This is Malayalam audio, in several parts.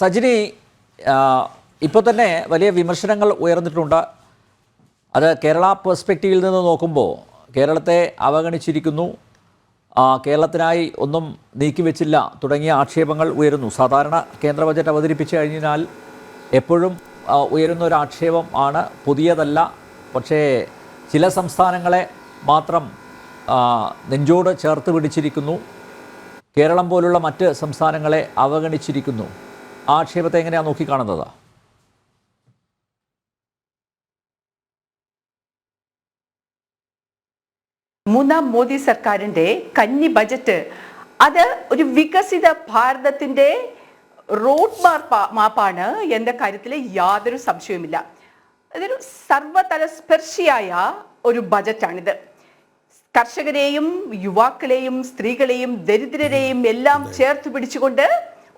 സജിനി ഇപ്പോൾ തന്നെ വലിയ വിമർശനങ്ങൾ ഉയർന്നിട്ടുണ്ട്. അത് കേരള പെർസ്പെക്റ്റീവിൽ നിന്ന് നോക്കുമ്പോൾ കേരളത്തെ അവഗണിച്ചിരിക്കുന്നു. കേരളത്തിനായി ഒന്നും നീക്കിവെച്ചില്ല. തുടങ്ങിയ ആക്ഷേപങ്ങൾ ഉയരുന്നു. സാധാരണ കേന്ദ്ര ബജറ്റ് അവതരിപ്പിച്ചു കഴിഞ്ഞാൽ എപ്പോഴും ഉയരുന്ന ഒരു ആക്ഷേപം ആണ്. പുതിയതല്ല. പക്ഷേ ചില സംസ്ഥാനങ്ങളെ മാത്രം നെഞ്ചോട് ചേർത്ത് പിടിച്ചിരിക്കുന്നു. കേരളം പോലുള്ള മറ്റ് സംസ്ഥാനങ്ങളെ അവഗണിച്ചിരിക്കുന്നു. ആക്ഷേപത്തെ എങ്ങനെയാണ് നോക്കിക്കാണുന്നത് മൂന്നാം മോദി സർക്കാരിന്റെ കന്നി ബജറ്റ് അത് ഒരു വികസിത ഭാരതത്തിന്റെ റോഡ് മാർപ്പ മാപ്പാണ് എന്ന കാര്യത്തിൽ യാതൊരു സംശയവുമില്ല. അതൊരു സർവതല സ്പർശിയായ ഒരു ബജറ്റാണിത്. കർഷകരെയും യുവാക്കളെയും സ്ത്രീകളെയും ദരിദ്രരെയും എല്ലാം ചേർത്ത് പിടിച്ചുകൊണ്ട്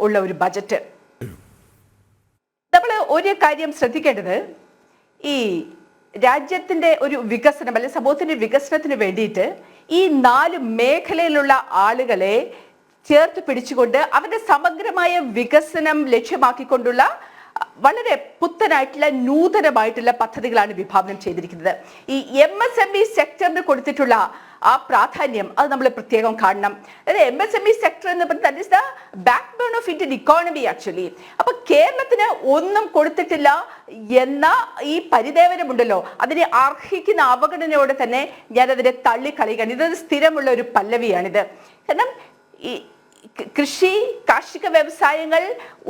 ഉള്ള ഒരു ബജറ്റ്. നമ്മൾ ഒരു കാര്യം ശ്രദ്ധിക്കേണ്ടത്. ഈ രാജ്യത്തിന്റെ ഒരു വികസനം അല്ലെങ്കിൽ സമൂഹത്തിന്റെ വികസനത്തിന് വേണ്ടിയിട്ട് ഈ നാല് മേഖലയിലുള്ള ആളുകളെ ചേർത്ത് പിടിച്ചുകൊണ്ട് അവരുടെ സമഗ്രമായ വികസനം ലക്ഷ്യമാക്കിക്കൊണ്ടുള്ള വളരെ പുത്തനായിട്ടുള്ള നൂതനമായിട്ടുള്ള പദ്ധതികളാണ് വിഭാവനം ചെയ്തിരിക്കുന്നത്. ഈ എം എസ് എം ഇ സെക്ടറിന് കൊടുത്തിട്ടുള്ള ആ പ്രാധാന്യം അത് നമ്മൾ പ്രത്യേകം കാണണം. അതായത് M S M E sector എന്ന് പറഞ്ഞാൽ ബാക്ക് ഇന്ത്യൻ ഇക്കോണമി ആക്ച്വലി അപ്പൊ കേരളത്തിന് ഒന്നും കൊടുത്തിട്ടില്ല എന്ന ഈ പരിദേവനമുണ്ടല്ലോ. അതിനെ അർഹിക്കുന്ന അവഗണനയോടെ തന്നെ ഞാൻ അതിനെ തള്ളിക്കളയുകയാണ്. ഇതൊരു സ്ഥിരമുള്ള ഒരു പല്ലവിയാണിത്. കാരണം ഈ കൃഷി കാർഷിക വ്യവസായങ്ങൾ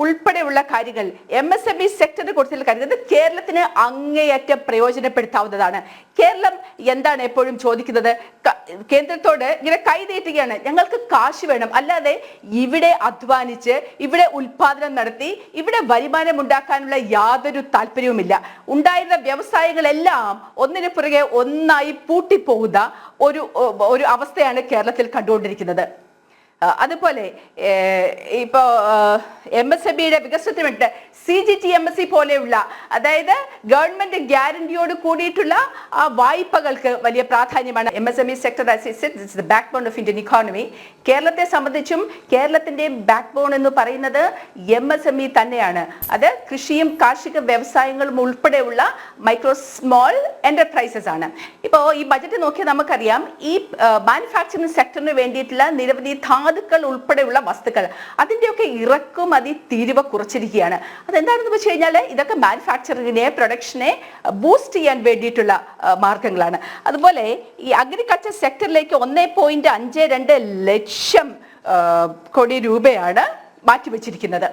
ഉൾപ്പെടെയുള്ള കാര്യങ്ങൾ എം എസ് എം ഇ സെക്ടറിന് കൊടുത്തിട്ടുള്ള കാര്യങ്ങൾ കേരളത്തിന് അങ്ങേയറ്റം പ്രയോജനപ്പെടുത്താവുന്നതാണ്. കേരളം എന്താണ് എപ്പോഴും ചോദിക്കുന്നത്? കേന്ദ്രത്തോട് ഇങ്ങനെ കൈനീട്ടുകയാണ്. ഞങ്ങൾക്ക് കാശ് വേണം. അല്ലാതെ ഇവിടെ അധ്വാനിച്ച് ഇവിടെ ഉൽപാദനം നടത്തി ഇവിടെ വരുമാനം ഉണ്ടാക്കാനുള്ള യാതൊരു താല്പര്യവുമില്ല. ഉണ്ടായിരുന്ന വ്യവസായങ്ങളെല്ലാം ഒന്നിനു പുറകെ ഒന്നായി പൂട്ടിപ്പോകുന്ന ഒരു ഒരു അവസ്ഥയാണ് കേരളത്തിൽ കണ്ടുകൊണ്ടിരിക്കുന്നത്. അതുപോലെ ഇപ്പോൾ എം എസ് എ ബിയുടെ വികസനത്തിന് വേണ്ടി C G T M S C പോലെയുള്ള അതായത് ഗവൺമെന്റ് ഗ്യാരണ്ടിയോട് കൂടിയിട്ടുള്ള ആ വായ്പകൾക്ക് വലിയ പ്രാധാന്യമാണ് M S M E sector back bone of Indian economy കേരളത്തെ സംബന്ധിച്ചും കേരളത്തിന്റെ ബാക്ക് ബോൺ എന്ന് പറയുന്നത് എം എസ് എം ഇ തന്നെയാണ്. അത് കൃഷിയും കാർഷിക വ്യവസായങ്ങളും ഉൾപ്പെടെയുള്ള മൈക്രോ സ്മോൾ എന്റർപ്രൈസസ് ആണ്. ഇപ്പോൾ ഈ ബജറ്റ് നോക്കിയാൽ നമുക്കറിയാം ഈ മാനുഫാക്ചറിംഗ് സെക്ടറിന് വേണ്ടിയിട്ടുള്ള നിരവധി ധാതുക്കൾ ഉൾപ്പെടെയുള്ള വസ്തുക്കൾ. അതിന്റെയൊക്കെ ഇറക്കുമതി തീരുവ കുറച്ചിരിക്കുകയാണ്. അതെന്താണെന്ന് വെച്ച് കഴിഞ്ഞാൽ ഇതൊക്കെ മാനുഫാക്ചറിങ്ങിനെ പ്രൊഡക്ഷനെ ബൂസ്റ്റ് ചെയ്യാൻ വേണ്ടിയിട്ടുള്ള മാർഗങ്ങളാണ്. അതുപോലെ ഈ അഗ്രികൾച്ചർ സെക്ടറിലേക്ക് ഒന്നേ പോയിന്റ് അഞ്ച് രണ്ട് ലക്ഷം കോടി രൂപയാണ് മാറ്റിവെച്ചിരിക്കുന്നത്.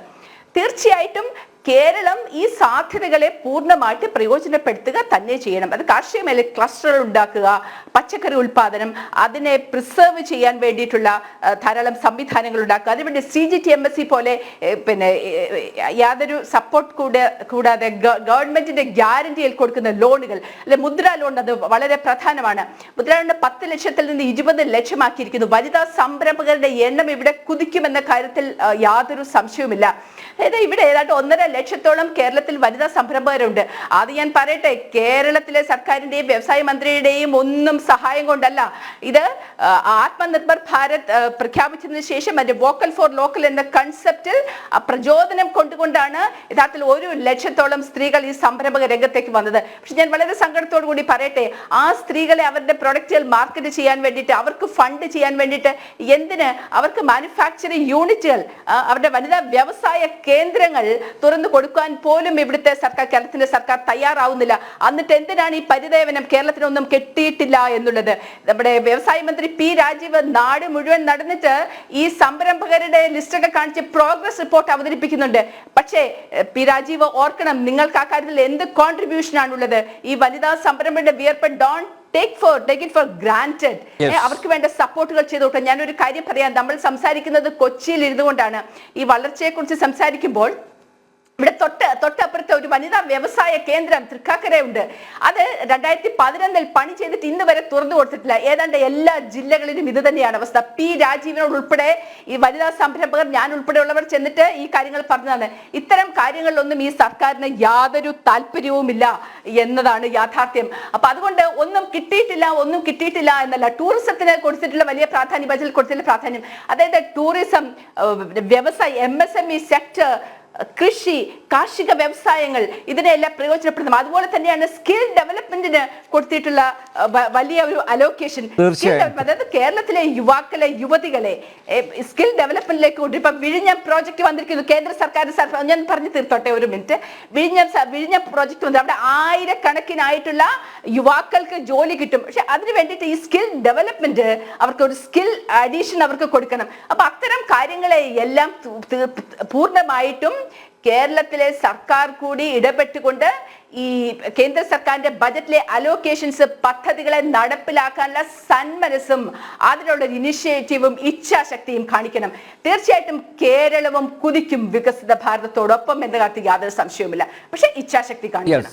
തീർച്ചയായിട്ടും കേരളം ഈ സാധ്യതകളെ പൂർണമായിട്ട് പ്രയോജനപ്പെടുത്തുക തന്നെ ചെയ്യണം. അത് കാർഷിക മേഖല ക്ലസ്റ്ററുകൾ ഉണ്ടാക്കുക പച്ചക്കറി ഉൽപാദനം അതിനെ പ്രിസർവ് ചെയ്യാൻ വേണ്ടിയിട്ടുള്ള ധാരാളം സംവിധാനങ്ങൾ ഉണ്ടാക്കുക. അതിനുവേണ്ടി C G T M S C പോലെ പിന്നെ യാതൊരു സപ്പോർട്ട് കൂടെ കൂടാതെ ഗവൺമെന്റിന്റെ ഗ്യാരണ്ടിയിൽ കൊടുക്കുന്ന ലോണുകൾ അല്ലെ മുദ്ര ലോൺ അത് വളരെ പ്രധാനമാണ്. മുദ്ര ലോൺ പത്ത് ലക്ഷത്തിൽ നിന്ന് ഇരുപത് ലക്ഷമാക്കിയിരിക്കുന്നു. വനിതാ സംരംഭകരുടെ എണ്ണം ഇവിടെ കുതിക്കുമെന്ന കാര്യത്തിൽ യാതൊരു സംശയവുമില്ല. അതായത് ഇവിടെ ഏതാണ്ട് ഒന്നര ലക്ഷത്തോളം കേരളത്തിൽ വനിതാ സംരംഭകരുണ്ട്. അത് ഞാൻ പറയട്ടെ കേരളത്തിലെ സർക്കാരിന്റെയും വ്യവസായ മന്ത്രിയുടെയും ഒന്നും സഹായം കൊണ്ടല്ല. ഇത് ആത്മനിർഭർ ഭാരത് പ്രഖ്യാപിച്ചതിന് ശേഷം അതിന്റെ വോക്കൽ ഫോർ ലോക്കൽ എന്ന കൺസെപ്റ്റിൽ പ്രചോദനം കൊണ്ടുകൊണ്ടാണ് യഥാർത്ഥത്തിൽ ഒരു ലക്ഷത്തോളം സ്ത്രീകൾ ഈ സംരംഭക രംഗത്തേക്ക് വന്നത്. പക്ഷെ ഞാൻ വളരെ സങ്കടത്തോടു കൂടി പറയട്ടെ ആ സ്ത്രീകളെ അവരുടെ പ്രൊഡക്റ്റുകൾ മാർക്കറ്റ് ചെയ്യാൻ വേണ്ടിയിട്ട് അവർക്ക് ഫണ്ട് ചെയ്യാൻ വേണ്ടിയിട്ട് എന്തിന് അവർക്ക് മാനുഫാക്ചറിംഗ് യൂണിറ്റുകൾ അവരുടെ വനിതാ വ്യവസായ കേന്ദ്രങ്ങൾ തുറന്നു കൊടുക്കാൻ പോലും ഇവിടുത്തെ സർക്കാർ കേരളത്തിന്റെ സർക്കാർ തയ്യാറാവുന്നില്ല. എന്നിട്ട് എന്തിനാണ് ഈ പരിദേവനം കേരളത്തിനൊന്നും കെട്ടിയിട്ടില്ല എന്നുള്ളത്? നമ്മുടെ വ്യവസായ മന്ത്രി പി രാജീവ് നാട് മുഴുവൻ നടന്നിട്ട് ഈ സംരംഭകരുടെ ലിസ്റ്റൊക്കെ കാണിച്ച് പ്രോഗ്രസ് റിപ്പോർട്ട് അവതരിപ്പിക്കുന്നുണ്ട്. പക്ഷേ പി രാജീവ് ഓർക്കണം നിങ്ങൾക്ക് ആ കാര്യത്തിൽ എന്ത് കോൺട്രിബ്യൂഷൻ ആണുള്ളത്? ഈ വനിതാ സംരംഭങ്ങളുടെ വിയർപ്പ് don't take for take it for granted. അവർക്ക് വേണ്ട സപ്പോർട്ടുകൾ ചെയ്തോട്ടെ ഞാനൊരു കാര്യം പറയാം. നമ്മൾ സംസാരിക്കുന്നത് കൊച്ചിയിൽ ഇരുന്നുകൊണ്ടാണ്. ഈ വളർച്ചയെ കുറിച്ച് സംസാരിക്കുമ്പോൾ ഇവിടെ തൊട്ട് തൊട്ടപ്പുറത്തെ ഒരു വനിതാ വ്യവസായ കേന്ദ്രം തൃക്കാക്കരയുണ്ട്. അത് രണ്ടായിരത്തി പതിനൊന്നിൽ പണി ചെയ്തിട്ട് ഇന്ന് വരെ തുറന്നു കൊടുത്തിട്ടില്ല. ഏതാണ്ട് എല്ലാ ജില്ലകളിലും ഇത് തന്നെയാണ് അവസ്ഥ. പി രാജീവിനോട് ഉൾപ്പെടെ ഈ വനിതാ സംരംഭകർ ഞാൻ ഉൾപ്പെടെയുള്ളവർ ചെന്നിട്ട് ഈ കാര്യങ്ങൾ പറഞ്ഞതാണ്. ഇത്തരം കാര്യങ്ങളിലൊന്നും ഈ സർക്കാരിന് യാതൊരു താല്പര്യവുമില്ല എന്നതാണ് യാഥാർത്ഥ്യം. അപ്പൊ അതുകൊണ്ട് ഒന്നും കിട്ടിയിട്ടില്ല ഒന്നും കിട്ടിയിട്ടില്ല എന്നല്ല. ടൂറിസത്തിന് കൊടുത്തിട്ടുള്ള വലിയ പ്രാധാന്യം ബജറ്റിൽ കൊടുത്തിട്ടുള്ള പ്രാധാന്യം. അതായത് ടൂറിസം വ്യവസായ M S M E sector കൃഷി കാർഷിക വ്യവസായങ്ങൾ ഇതിനെല്ലാം പ്രയോജനപ്പെടുന്നു അതുപോലെ തന്നെയാണ് സ്കിൽ ഡെവലപ്മെന്റിന് കൊടുത്തിട്ടുള്ള വലിയ ഒരു അലോക്കേഷൻ. അതായത് കേരളത്തിലെ യുവാക്കളെ യുവതികളെ സ്കിൽ ഡെവലപ്മെന്റിലേക്ക് കൊണ്ട് ഇപ്പൊ വിഴിഞ്ഞം പ്രോജക്റ്റ് വന്നിരിക്കുന്നു. കേന്ദ്ര സർക്കാർ ഞാൻ പറഞ്ഞു തീർത്തോട്ടെ ഒരു മിനിറ്റ് വിഴിഞ്ഞം വിഴിഞ്ഞ വിഴിഞ്ഞം പ്രോജക്റ്റ് വന്നു അവിടെ ആയിരക്കണക്കിനായിട്ടുള്ള യുവാക്കൾക്ക് ജോലി കിട്ടും. പക്ഷെ അതിന് വേണ്ടിയിട്ട് ഈ സ്കിൽ ഡെവലപ്മെന്റ് അവർക്ക് ഒരു സ്കിൽ അഡീഷൻ അവർക്ക് കൊടുക്കണം. അപ്പൊ അത്തരം കാര്യങ്ങളെ എല്ലാം പൂർണമായിട്ടും കേരളത്തിലെ സർക്കാർ കൂടി ഇടപെട്ടുകൊണ്ട് ഈ കേന്ദ്ര സർക്കാരിന്റെ ബജറ്റിലെ അലോക്കേഷൻസ് പദ്ധതികളെ നടപ്പിലാക്കാനുള്ള സന്മനസ്സും അതിനുള്ള ഇനിഷ്യേറ്റീവും ഇച്ഛാശക്തിയും കാണിക്കണം. തീർച്ചയായിട്ടും കേരളവും കുതിക്കും വികസിത ഭാരതത്തോടൊപ്പം എന്ന കാര്യത്തിൽ യാതൊരു സംശയവുമില്ല. പക്ഷെ ഇച്ഛാശക്തി കാണിക്കണം.